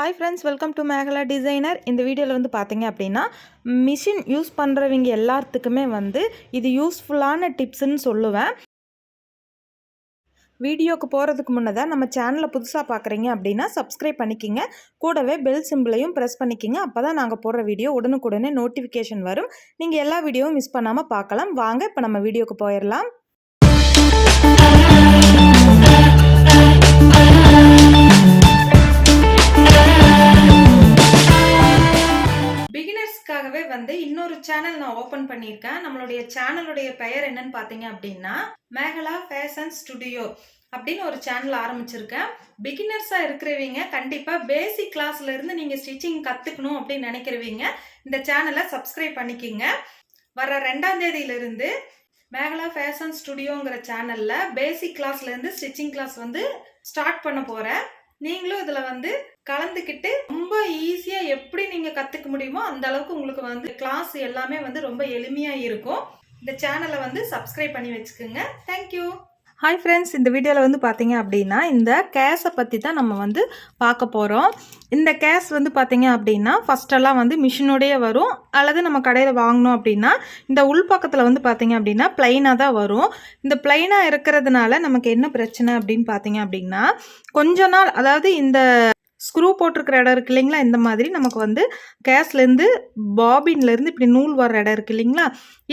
Hi friends welcome to Megala designer இந்த வீடியோவில் வந்து பார்த்தீங்க அப்படின்னா மிஷின் யூஸ் பண்ணுறவங்க எல்லாத்துக்குமே வந்து இது யூஸ்ஃபுல்லான டிப்ஸுன்னு சொல்லுவேன். வீடியோக்கு போகிறதுக்கு முன்னதாக நம்ம சேனலை புதுசாக பார்க்குறீங்க அப்படின்னா சப்ஸ்கிரைப் பண்ணிக்கிங்க. கூடவே பெல் சிம்பிளையும் ப்ரெஸ் பண்ணிக்கிங்க. அப்போ தான் நாங்கள் போடுற வீடியோ உடனுக்குடனே நோட்டிஃபிகேஷன் வரும். நீங்கள் எல்லா வீடியோவும் மிஸ் பண்ணாமல் பார்க்கலாம் வாங்க இப்போ நம்ம வீடியோக்கு போயிடலாம் வந்து இன்னொரு சேனல் நான் ஓப்பன் பண்ணியிருக்கேன். நம்மளுடைய சேனலுடைய பெயர் என்னன்னு பார்த்தீங்க அப்படின்னா மேகலா ஃபேஷன் ஸ்டுடியோ அப்படின்னு ஒரு சேனல் ஆரம்பிச்சிருக்கேன். பிகினர்ஸாக இருக்கிறவங்க கண்டிப்பாக பேசிக் கிளாஸ்ல இருந்து நீங்கள் ஸ்டிச்சிங் கற்றுக்கணும் அப்படின்னு நினைக்கிறவங்க இந்த சேனலை சப்ஸ்கிரைப் பண்ணிக்கிங்க. வர ரெண்டாம் தேதியிலிருந்து மேகலா ஃபேஷன் ஸ்டுடியோங்கிற சேனலில் பேசிக் கிளாஸ்லேருந்து ஸ்டிச்சிங் கிளாஸ் வந்து ஸ்டார்ட் பண்ண போகிறேன் நீங்களும் இதில் வந்து கலந்துக்கிட்டு ரொம்ப ஈஸியாக எப்படி நீங்கள் கற்றுக்க முடியுமோ அந்த அளவுக்கு உங்களுக்கு வந்து கிளாஸ் எல்லாமே வந்து ரொம்ப எளிமையாக இருக்கும். இந்த சேனலை வந்து சப்ஸ்கிரைப் பண்ணி வச்சுக்கோங்க. தேங்க்யூ ஹாய் ஃப்ரெண்ட்ஸ் இந்த வீடியோவில் வந்து பார்த்தீங்க அப்படின்னா இந்த கேஸை பற்றி தான் நம்ம வந்து பார்க்க போகிறோம் இந்த கேஸ் வந்து பார்த்தீங்க அப்படின்னா ஃபஸ்ட்டெல்லாம் வந்து மிஷினோடைய வரும். அல்லது நம்ம கடையில் வாங்கினோம் அப்படின்னா இந்த உள்பக்கத்தில் வந்து பார்த்தீங்க அப்படின்னா ப்ளைனாக தான் வரும். இந்த ப்ளைனாக இருக்கிறதுனால நமக்கு என்ன பிரச்சனை அப்படின்னு பார்த்தீங்க அப்படின்னா கொஞ்ச நாள் அதாவது இந்த ஸ்க்ரூ போட்டிருக்கிற இடம் இருக்கு இல்லைங்களா? இந்த மாதிரி நமக்கு வந்து கேஸ்லேருந்து பாபின்லேருந்து இப்படி நூல் வர இடம் இருக்கு இல்லைங்களா?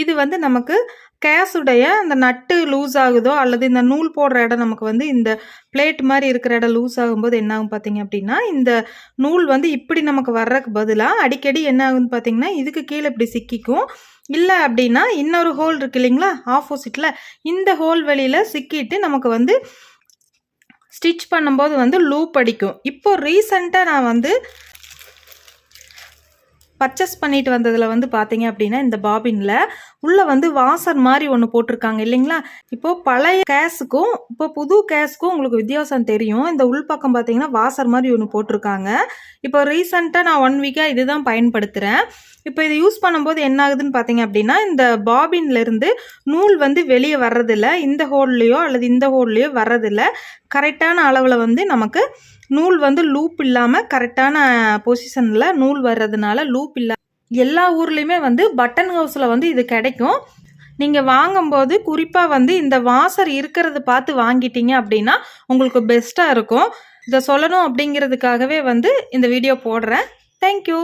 இது வந்து நமக்கு கேஸுடைய அந்த நட்டு லூஸ் ஆகுதோ அல்லது இந்த நூல் போடுற இடம் நமக்கு வந்து இந்த பிளேட் மாதிரி இருக்கிற இடம் லூஸ் ஆகும்போது என்ன ஆகும் பார்த்தீங்க அப்படின்னா இந்த நூல் வந்து இப்படி நமக்கு வர்றதுக்கு பதிலாக அடிக்கடி என்ன ஆகுன்னு பார்த்தீங்கன்னா இதுக்கு கீழே இப்படி சிக்கிக்கும். இல்லை அப்படின்னா இன்னொரு ஹோல் இருக்கு இல்லைங்களா? ஆப்போசிட்டில் இந்த ஹோல் வழியில் சிக்கிட்டு நமக்கு வந்து ஸ்டிச் பண்ணும்போது வந்து லூப் அடிக்கும். இப்போ ரீசண்டாக நான் வந்து பர்ச்சேஸ் பண்ணிட்டு வந்ததில் வந்து பார்த்தீங்க அப்படின்னா இந்த பாபினில் உள்ளே வந்து வாசர் மாதிரி ஒன்று போட்டிருக்காங்க இல்லைங்களா? இப்போது பழைய கேஸுக்கும் இப்போ புது கேஸுக்கும் உங்களுக்கு வித்தியாசம் தெரியும். இந்த உள்பக்கம் பார்த்தீங்கன்னா வாசர் மாதிரி ஒன்று போட்டிருக்காங்க. இப்போ ரீசண்டாக நான் ஒன் வீக்காக இதுதான் பயன்படுத்துகிறேன் இப்போ இதை யூஸ் பண்ணும்போது என்ன ஆகுதுன்னு பார்த்தீங்க அப்படின்னா இந்த பாபின்லேருந்து நூல் வந்து வெளியே வர்றதில்ல. இந்த ஹோல்லையோ அல்லது இந்த ஹோல்லையோ வர்றதில்ல. கரெக்டான அளவில் வந்து நமக்கு நூல் வந்து லூப் இல்லாமல் கரெக்டான பொசிஷனில் நூல் வர்றதுனால லூப் இல்லா எல்லா ஊர்லேயுமே வந்து பட்டன் ஹவுஸில் வந்து இது கிடைக்கும். நீங்கள் வாங்கும்போது குறிப்பாக வந்து இந்த வாசர் இருக்கிறத பார்த்து வாங்கிட்டீங்க அப்படின்னா உங்களுக்கு பெஸ்ட்டாக இருக்கும். இதை சொல்லணும் அப்படிங்கிறதுக்காகவே வந்து இந்த வீடியோ போடுறேன். தேங்க்யூ